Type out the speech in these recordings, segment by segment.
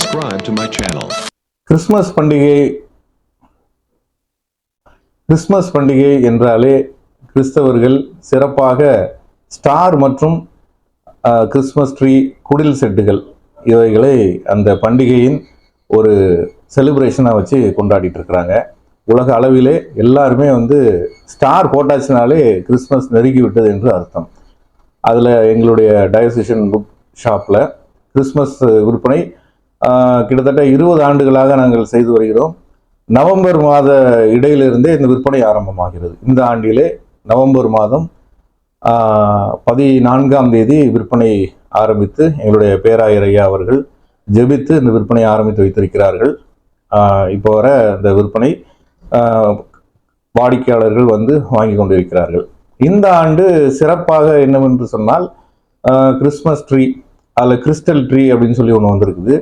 subscribe to my channel. Christmas பண்டிகை Christmas பண்டிகை என்றாலே கிறிஸ்தவர்கள் சிறப்பாக ஸ்டார் மற்றும் கிறிஸ்மஸ் ட்ரீ குடில் செட்டுகள். இவைகளை அந்த பண்டிகையின் ஒரு செலிப்ரேஷனாக வச்சு கொண்டாடிட்டு இருக்கிறாங்க உலக அளவிலே எல்லாருமே வந்து ஸ்டார் போட்டாச்சுனாலே கிறிஸ்மஸ் நெருங்கி விட்டது என்று அர்த்தம். அதில் எங்களுடைய டயசிஷன் புக் ஷாப்பில் கிறிஸ்மஸ் விற்பனை கிட்டத்தட்ட இருபது ஆண்டுகளாக நாங்கள் செய்து வருகிறோம். நவம்பர் மாத இடையிலிருந்தே இந்த விற்பனை ஆரம்பமாகிறது. இந்த ஆண்டிலே நவம்பர் மாதம் பதினான்காம் தேதி விற்பனை ஆரம்பித்து எங்களுடைய பேராயரையா அவர்கள் ஜெபித்து இந்த விற்பனை ஆரம்பித்து வைத்திருக்கிறார்கள். இப்போ வர இந்த விற்பனை வாடிக்கையாளர்கள் வந்து வாங்கி கொண்டிருக்கிறார்கள். இந்த ஆண்டு சிறப்பாக என்னவென்று சொன்னால் கிறிஸ்மஸ் ட்ரீ அதில் கிறிஸ்டல் ட்ரீ அப்படின்னு சொல்லி ஒன்று வந்திருக்குது.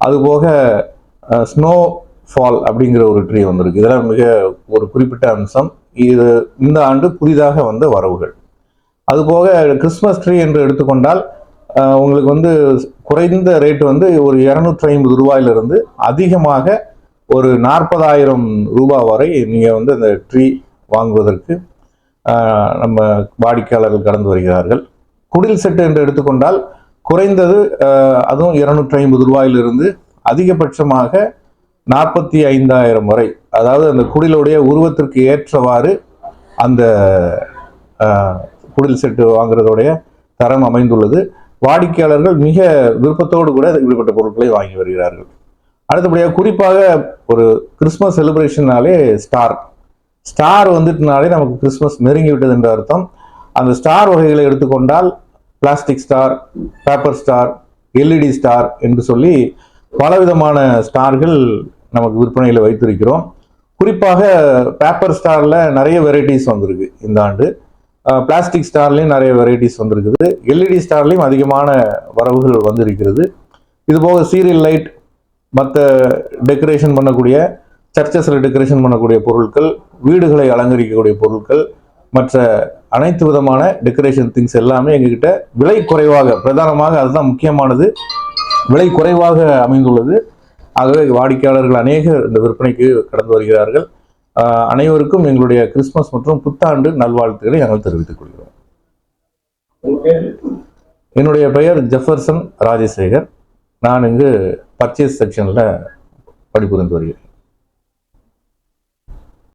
அதுபோக ஸ்னோ ஃபால் அப்படிங்கிற ஒரு ட்ரீ வந்திருக்கு. இதெல்லாம் மிக ஒரு குறிப்பிட்ட அம்சம். இது இந்த ஆண்டு புதிதாக வந்த வரவுகள். அதுபோக கிறிஸ்மஸ் ட்ரீ என்று எடுத்துக்கொண்டால் உங்களுக்கு வந்து குறைந்த ரேட் வந்து ஒரு இரநூற்றி ஐம்பது ரூபாயிலிருந்து அதிகமாக ஒரு நாற்பதாயிரம் ரூபாய் வரை நீங்கள் வந்து அந்த ட்ரீ வாங்குவதற்கு நம்ம வாடிக்கையாளர்கள் கடந்து வருகிறார்கள். குடில் செட்டு என்று எடுத்துக்கொண்டால் குறைந்தது அதுவும் இருநூற்றி ஐம்பது ரூபாயிலிருந்து அதிகபட்சமாக நாற்பத்தி ஐந்தாயிரம் வரை. அதாவது அந்த குடிலுடைய உருவத்திற்கு ஏற்றவாறு அந்த குடில் செட்டு வாங்குறதோடைய தரம் அமைந்துள்ளது. வாடிக்கையாளர்கள் மிக விருப்பத்தோடு கூட இப்படிப்பட்ட பொருட்களை வாங்கி வருகிறார்கள். அடுத்தபடியாக குறிப்பாக ஒரு கிறிஸ்மஸ் செலிப்ரேஷன்னாலே ஸ்டார். ஸ்டார் வந்துட்டுனாலே நமக்கு கிறிஸ்மஸ் நெருங்கி விட்டது என்ற அர்த்தம். அந்த ஸ்டார் வகைகளை எடுத்துக்கொண்டால் plastic star paper star LED star என்று சொல்லி பலவிதமான ஸ்டார்கள் நமக்கு விற்பனையில் வைத்திருக்கிறோம். குறிப்பாக பேப்பர் ஸ்டாரில் நிறைய வெரைட்டிஸ் வந்திருக்கு இந்த ஆண்டு. பிளாஸ்டிக் ஸ்டார்லேயும் நிறைய வெரைட்டிஸ் வந்திருக்குது. எல்இடி ஸ்டார்லேயும் அதிகமான வரவுகள் வந்திருக்கிறது. இதுபோக சீரியல் லைட் மற்ற டெக்கரேஷன் பண்ணக்கூடிய சர்ச்சஸில் டெக்கரேஷன் பண்ணக்கூடிய பொருட்கள் வீடுகளை அலங்கரிக்கக்கூடிய பொருட்கள் மற்ற அனைத்து விதமான டெக்கரேஷன் திங்ஸ் எல்லாமே எங்ககிட்ட விலை குறைவாக பிரதானமாக அதுதான் முக்கியமானது. விலை குறைவாக அமைந்துள்ளது. ஆகவே வாடிக்கையாளர்கள் அநேகர் இந்த விற்பனைக்கு கடந்து வருகிறார்கள். அனைவருக்கும் எங்களுடைய கிறிஸ்மஸ் மற்றும் புத்தாண்டு நல்வாழ்த்துக்களை நாங்கள் தெரிவித்துக் கொள்கிறோம். என்னுடைய பெயர் ஜெஃபர்சன் ராஜசேகர். நான் இங்கு பர்ச்சேஸ் செக்ஷனில் பணிபுரிந்து வருகிறேன்.